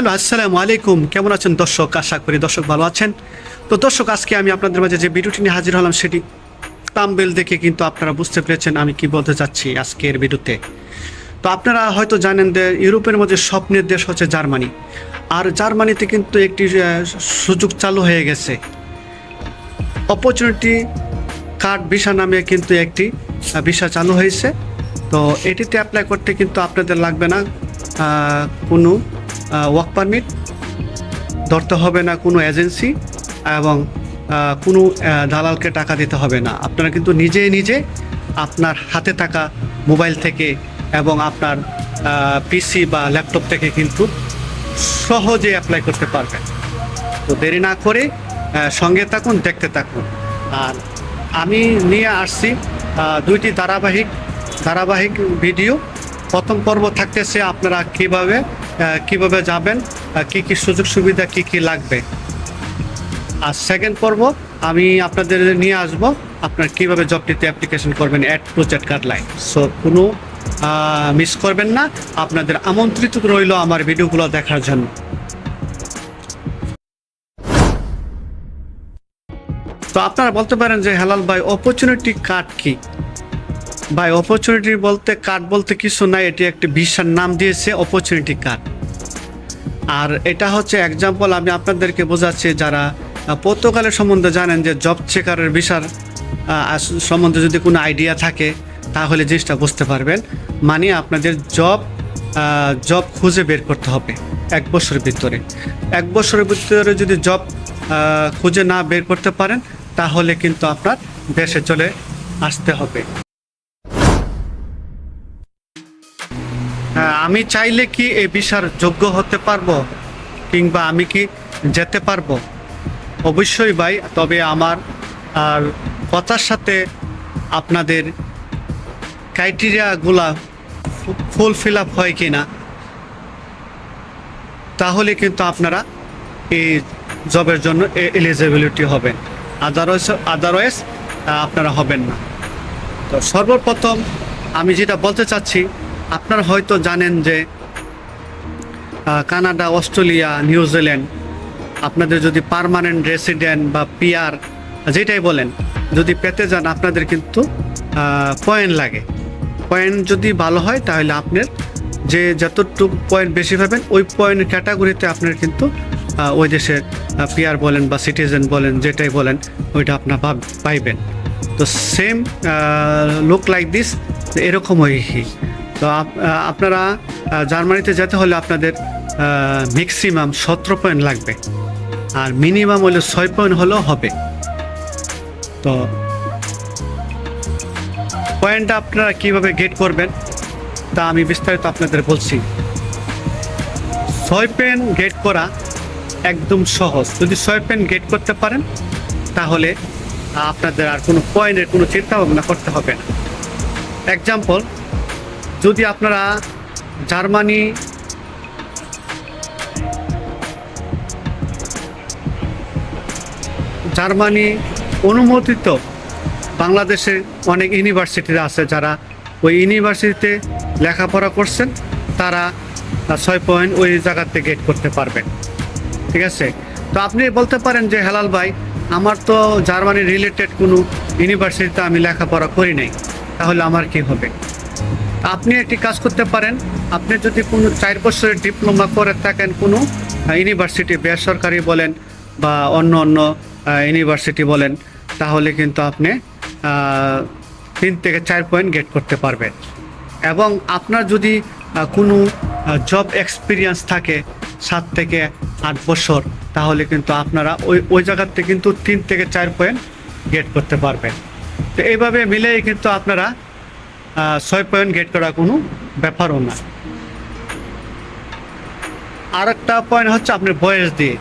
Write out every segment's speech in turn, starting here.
Hello, আসসালামু আলাইকুম। কেমন আছেন দর্শক? আশা করি দর্শক ভালো আছেন। তো দর্শক, আজকে আমি আপনাদের মাঝে যে ভিডিওটি নিয়ে হাজির হলাম, সেটি তামবেল দেখে কিন্তু আপনারা বুঝতে পেরেছেন আমি কি বলতে চাচ্ছি আজকের ভিডিওতে। তো আপনারা হয়তো জানেন যে ইউরোপের মধ্যে স্বপ্নের দেশ হচ্ছে জার্মানি। আর জার্মানিতে কিন্তু একটি সুযোগ চালু হয়ে গেছে। অপরচুনিটি কার্ড ভিসা নামে কিন্তু একটি ভিসা চালু হয়েছে। তো এটিতে অ্যাপ্লাই করতে কিন্তু আপনাদের লাগবে না কোনো ওয়ার্ক পারমিট ধরতে হবে না কোনো এজেন্সি এবং কোনো দালালকে টাকা দিতে হবে না। আপনারা কিন্তু নিজে নিজে আপনার হাতে থাকা মোবাইল থেকে এবং আপনার পিসি বা ল্যাপটপ থেকে কিন্তু সহজে অ্যাপ্লাই করতে পারবেন। তো দেরি না করে সঙ্গে থাকুন, দেখতে থাকুন। আর আমি নিয়ে আসছি দুইটি ধারাবাহিক ধারাবাহিক ভিডিও প্রথম পর্ব থাকতেছে আপনারা কীভাবে কীভাবে যাবেন? কি কি সুযোগ সুবিধা, কি কি লাগবে? আর সেকেন্ড পর্ব, আমি আপনাদের নিয়ে আসব আপনার কীভাবে জবটিতে অ্যাপ্লিকেশন করবেন অ্যাড প্রজেক্ট গাইডলাইন সো কোনো মিস করবেন না। আপনাদের আমন্ত্রিত রইল আমার ভিডিওগুলো দেখার জন্য। তো আপনারা বলতে পারেন যে হেলাল ভাই অপরচুনিটি কার্ড কি? ভাই অপরচুনিটি বলতে কার্ড বলতে কিছু নাই, এটি একটি ভিসার নাম দিয়েছে অপরচুনিটি কার্ড আর এটা হচ্ছে এক্সাম্পল আমি আপনাদেরকে বোঝাচ্ছি যারা পর্তুগালের সম্বন্ধে জানেন যে জব চেকারের আস- সম্বন্ধে যদি কোনো আইডিয়া থাকে, তাহলে জিনিসটা বুঝতে পারবেন। মানে আপনাদের জব জব খুঁজে বের করতে হবে এক বছরের ভিতরে। এক বছরের ভিতরে যদি জব খুঁজে না বের করতে পারেন, তাহলে কিন্তু আপনার দেশে চলে আসতে হবে। আমি চাইলে কি এ ভিসার যোগ্য হতে পারব? কিংবা আমি কি যেতে পারব? অবশ্যই ভাই, তবে আমার, আর কথার সাথে আপনাদের ক্রাইটেরিয়াগুলা ফুল ফিল আপ হয় কি না তাহলে কিন্তু আপনারা এই জবের জন্য এলিজিবিলিটি হবেন। আদারওয়াইজ আদারওয়াইজ আপনারা হবেন না। তো সর্বপ্রথম আমি যেটা বলতে চাচ্ছি আপনারা হয়তো জানেন যে কানাডা, অস্ট্রেলিয়া, নিউজিল্যান্ড, আপনাদের যদি পার্মানেন্ট রেসিডেন্ট বা পিয়ার যেটাই বলেন, যদি পেতে যান, আপনাদের কিন্তু পয়েন্ট লাগে। পয়েন্ট যদি ভালো হয়, তাহলে আপনার যে যতটুকু পয়েন্ট বেশি পাবেন, ওই পয়েন্ট ক্যাটাগরিতে আপনার কিন্তু ওই দেশের পিআর বলেন বা সিটিজেন বলেন, যেটাই বলেন, ওইটা আপনার পাইবেন। তো সেম লুক লাইক দিস এরকমই। তো আপ- আপনারা জার্মানিতে যেতে হলে আপনাদের ম্যাক্সিমাম সতেরো পয়েন্ট লাগবে। আর মিনিমাম হলে ছয় পয়েন্ট হলেও হবে। তো পয়েন্টটা আপনারা কীভাবে গেট করবেন, তা আমি বিস্তারিত আপনাদের বলছি। ছয় পেন গেট করা একদম সহজ। যদি ছয় পেন গেট করতে পারেন, তাহলে আপনাদের আর কোনো পয়েন্টের কোনো চিন্তা ভাবনা করতে হবে না। এক্সাম্পল যদি আপনারা জার্মানি জার্মানি অনুমোদিত বাংলাদেশে অনেক ইউনিভার্সিটি আছে যারা ওই ইউনিভার্সিটিতে লেখাপড়া করছেন, তারা ছয় পয়েন্ট ওই জায়গাতে গেট করতে পারবেন। ঠিক আছে? তো আপনি বলতে পারেন যে, হেলাল ভাই, আমার তো জার্মানি রিলেটেড কোনো ইউনিভার্সিটিতে আমি লেখাপড়া করি নাই, তাহলে আমার কি হবে? আপনি একটি কাজ করতে পারেন। আপনি যদি কোনো চার বছরের ডিপ্লোমা করে থাকেন কোনো ইউনিভার্সিটি বেসরকারি বলেন বা অন্য অন্য ইউনিভার্সিটি বলেন, তাহলে কিন্তু আপনি তিন থেকে চার পয়েন্ট গেট করতে পারবেন। এবং আপনার যদি কোনো জব এক্সপিরিয়েন্স থাকে সাত থেকে আট বছর, তাহলে কিন্তু আপনারা ওই ওই জায়গাতে কিন্তু তিন থেকে চার পয়েন্ট গেট করতে পারবেন। তো এইভাবে মিলেই কিন্তু আপনারা ছয় পয়েন্ট গেট করা কোনো ব্যাপারও না। আর একটা পয়েন্ট হচ্ছে আপনার বয়স দিয়ে।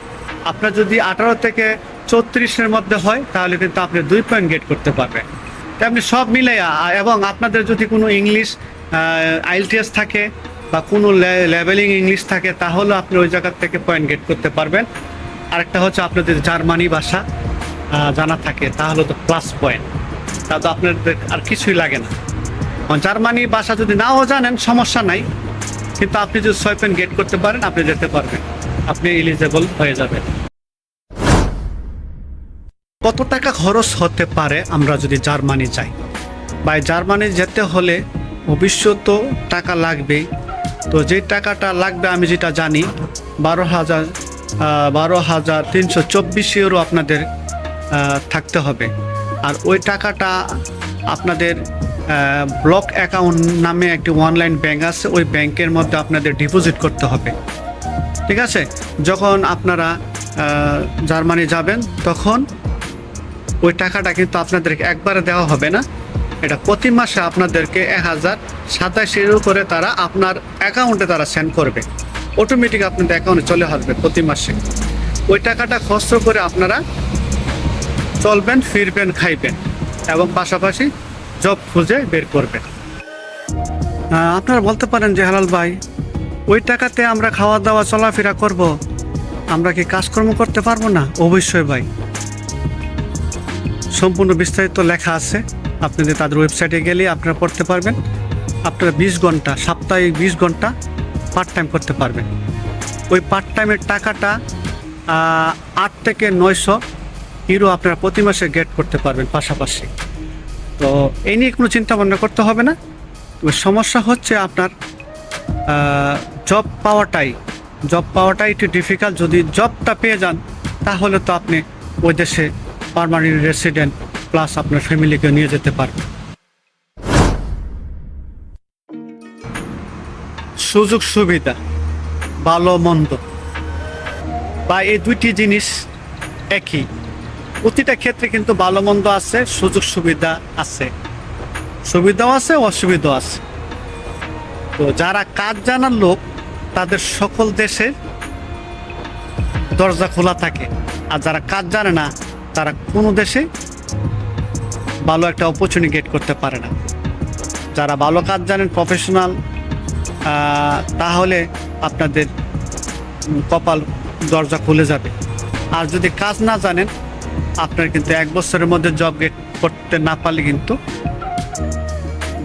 আপনার যদি আঠারো থেকে চৌত্রিশের মধ্যে হয়, তাহলে কিন্তু আপনি দুই পয়েন্ট গেট করতে পারবেন। তেমনি সব মিলে এবং আপনাদের যদি কোনো ইংলিশ আইএলটিএস থাকে বা কোনো লেভেলিং ইংলিশ থাকে, তাহলে আপনি ওই জায়গার থেকে পয়েন্ট গেট করতে পারবেন। আরেকটা হচ্ছে আপনাদের জার্মানি ভাষা জানা থাকে, তাহলে তো প্লাস পয়েন্ট তা তো আপনাদের আর কিছুই লাগে না। জার্মানি ভাষা যদি নাও জানেন, সমস্যা নাই। কিন্তু আপনি যদি ছয় পয়েন্ট গেট করতে পারেন, আপনি যেতে পারবেন। আপনি এলিজেবল হয়ে যাবেন। কত টাকা খরচ হতে পারে আমরা যদি জার্মানি যাই? বা জার্মানি যেতে হলে ভবিষ্যত টাকা লাগবেই। তো যে টাকাটা লাগবে, আমি যেটা জানি, বারো হাজার বারো হাজার তিনশো চব্বিশ ইউরো আপনাদের থাকতে হবে। আর ওই টাকাটা আপনাদের ব্লক অ্যাকাউন্ট নামে একটি অনলাইন ব্যাংক আছে, ওই ব্যাংকের মধ্যে আপনাদের ডিপোজিট করতে হবে। ঠিক আছে? যখন আপনারা জার্মানি যাবেন, তখন ওই টাকাটা কিন্তু আপনাদেরকে একবারে দেওয়া হবে না। এটা প্রতি মাসে আপনাদেরকে এক হাজার সাতাশ ইউরো করে তারা আপনার অ্যাকাউন্টে তারা সেন্ড করবে। অটোমেটিক আপনাদের অ্যাকাউন্টে চলে আসবে প্রতি মাসে। ওই টাকাটা খরচ করে আপনারা চলবেন, ফিরবেন, খাইবেন এবং পাশাপাশি জব খুঁজে বের করবেন আপনারা বলতে পারেন যে হালাল ভাই, ওই টাকাতে আমরা খাওয়া দাওয়া চলাফেরা করব, আমরা কি কাজকর্ম করতে পারব না? অবশ্যই ভাই। সম্পূর্ণ বিস্তারিত লেখা আছে আপনাদের তাদের ওয়েবসাইটে গেলে আপনারা পড়তে পারবেন। আপনারা বিশ ঘণ্টা, সাপ্তাহিক বিশ ঘণ্টা পার্ট টাইম করতে পারবেন। ওই পার্ট টাইমের টাকাটা আট থেকে নয়শো ইউরো আপনারা প্রতি মাসে গেট করতে পারবেন পাশাপাশি। তো এই নিয়ে কোনো চিন্তা ভাবনা করতে হবে না। তবে সমস্যা হচ্ছে আপনার জব পাওয়াটাই। জব পাওয়াটাই একটু ডিফিকাল্ট যদি জবটা পেয়ে যান, তাহলে তো আপনি ওই দেশে পারমানেন্ট রেসিডেন্ট প্লাস আপনার ফ্যামিলিকে নিয়ে যেতে পারবেন। সুযোগ সুবিধা, ভালো মন্দ। বা এই দুইটি জিনিস একই। প্রতিটা ক্ষেত্রে কিন্তু ভালো মন্দ আছে, সুযোগ সুবিধা আছে। সুবিধাও আছে, অসুবিধাও আছে। তো যারা কাজ জানার লোক, তাদের সকল দেশের দরজা খোলা থাকে। আর যারা কাজ জানে না, তারা কোনো দেশে ভালো একটা অপরচুনিটি গেট করতে পারে না। যারা ভালো কাজ জানেন প্রফেশনাল তাহলে আপনাদের কপাল দরজা খুলে যাবে। আর যদি কাজ না জানেন আপনার কিন্তু এক বছরের মধ্যে জব গেট করতে না পারলে কিন্তু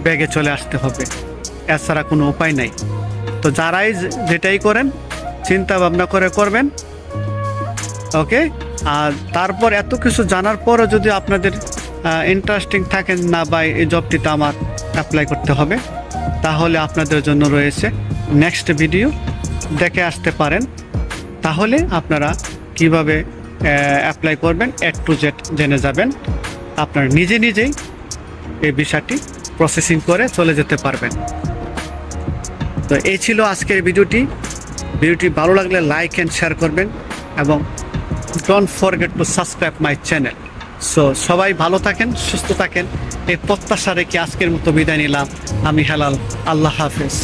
ব্যাগে চলে আসতে হবে। এছাড়া কোনো উপায় নাই। তো যারাই যেটাই করেন চিন্তা ভাবনা করে করবেন, ওকে? আর তারপর এত কিছু জানার পরও যদি আপনাদের ইন্টারেস্টিং থাকেন না বা এই জবটিতে আমার অ্যাপ্লাই করতে হবে, তাহলে আপনাদের জন্য রয়েছে নেক্সট ভিডিও দেখে আসতে পারেন। তাহলে আপনারা কীভাবে অ্যাপ্লাই করবেন এড টু জেড জেনে যাবেন। আপনার নিজে নিজেই এই বিষয়টি প্রসেসিং করে চলে যেতে পারবেন। তো এই ছিল আজকের ভিডিওটি। ভিডিওটি ভালো লাগলে লাইক অ্যান্ড শেয়ার করবেন এবং don't forget to subscribe my channel so সবাই ভালো থাকেন, সুস্থ থাকেন। এই প্রত্যাশা রেখে আজকের মতো বিদায় নিলাম। আমি হেলাল, আল্লাহ হাফেজ।